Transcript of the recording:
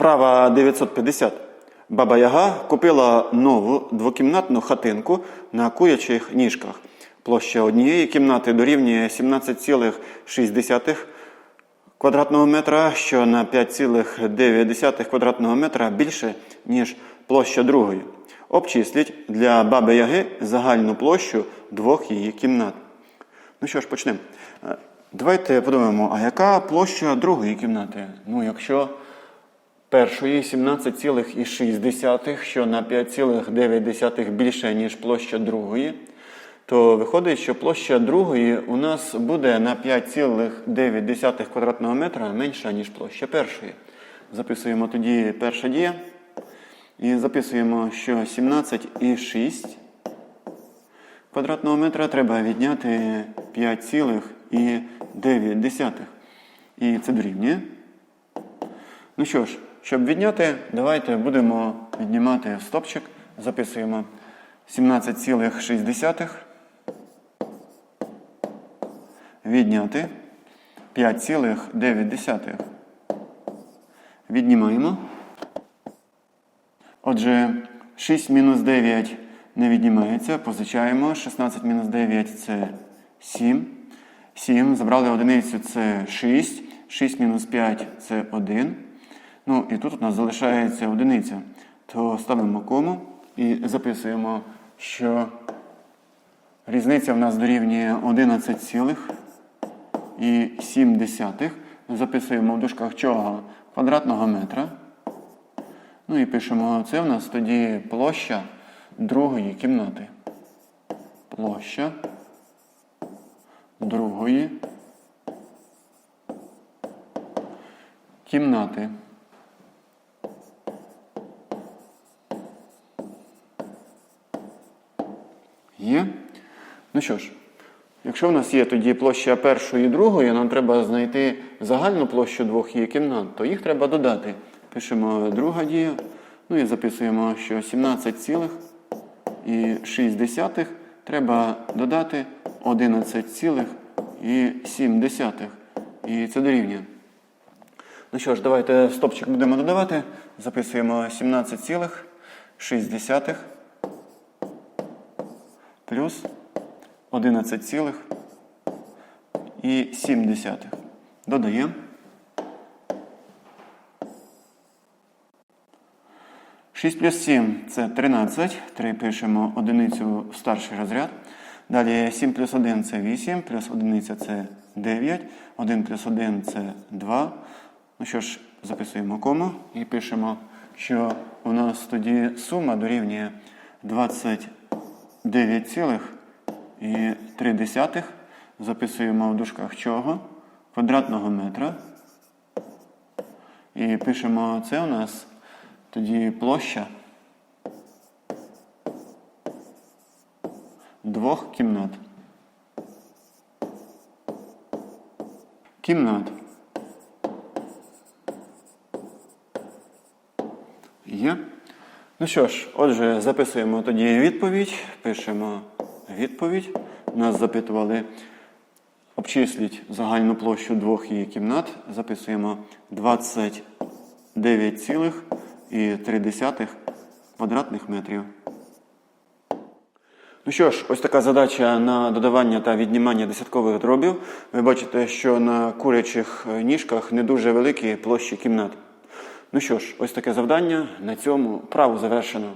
Вправа 950. Баба Яга купила нову двокімнатну хатинку на курячих ніжках. Площа однієї кімнати дорівнює 17,6 квадратного метра, що на 5,9 квадратного метра більше, ніж площа другої. Обчисліть для баби Яги загальну площу двох її кімнат. Ну що ж, почнемо. Е, Давайте подумаємо, а яка площа другої кімнати? Ну, якщо першої 17,6, що на 5,9 більше, ніж площа другої, то виходить, що площа другої у нас буде на 5,9 квадратного метра менша, ніж площа першої. Записуємо тоді перша дія. І записуємо, що 17,6 квадратного метра треба відняти 5,9. І це дорівнює. Ну що ж, щоб відняти, давайте будемо віднімати стопчик. Записуємо 17,6. Відняти 5,9. Віднімаємо. Отже, 6 мінус 9 не віднімається, позичаємо. 16 мінус 9 це 7. 7. Забрали одиницю це 6. 6 мінус 5 це 1. Ну і тут у нас залишається одиниця. То ставимо кому і записуємо, що різниця в нас дорівнює 11,7. Записуємо в дужках чого? Квадратного метра. Ну і пишемо, це в нас тоді площа другої кімнати. Площа другої кімнати. Є? Ну що ж, якщо в нас є тоді площа першої і другої, нам треба знайти загальну площу двох її кімнат, то їх треба додати. Пишемо друга дія, ну і записуємо, що 17,6 треба додати 11,7. І це дорівнює. Ну що ж, давайте стопчик будемо додавати. Записуємо 17,6 плюс 11,7. Додаємо. 6 плюс 7 це 13. 3 пишемо одиницю в старший розряд. Далі 7 плюс 1 це 8, плюс одиниця це 9, 1 плюс 1 це 2. Ну що ж, записуємо кому і пишемо, що у нас тоді сума дорівнює 29,3. Записуємо в дужках чого? Квадратного метра. І пишемо, це у нас тоді площа двох кімнат. Кімнат. Є. Ну що ж, отже, записуємо тоді відповідь. Пишемо відповідь. Нас запитували. Обчисліть загальну площу двох її кімнат. Записуємо 29,3 квадратних метрів. Ну що ж, ось така задача на додавання та віднімання десяткових дробів. Ви бачите, що на курячих ніжках не дуже великі площі кімнат. Ну що ж, ось таке завдання. На цьому право завершено.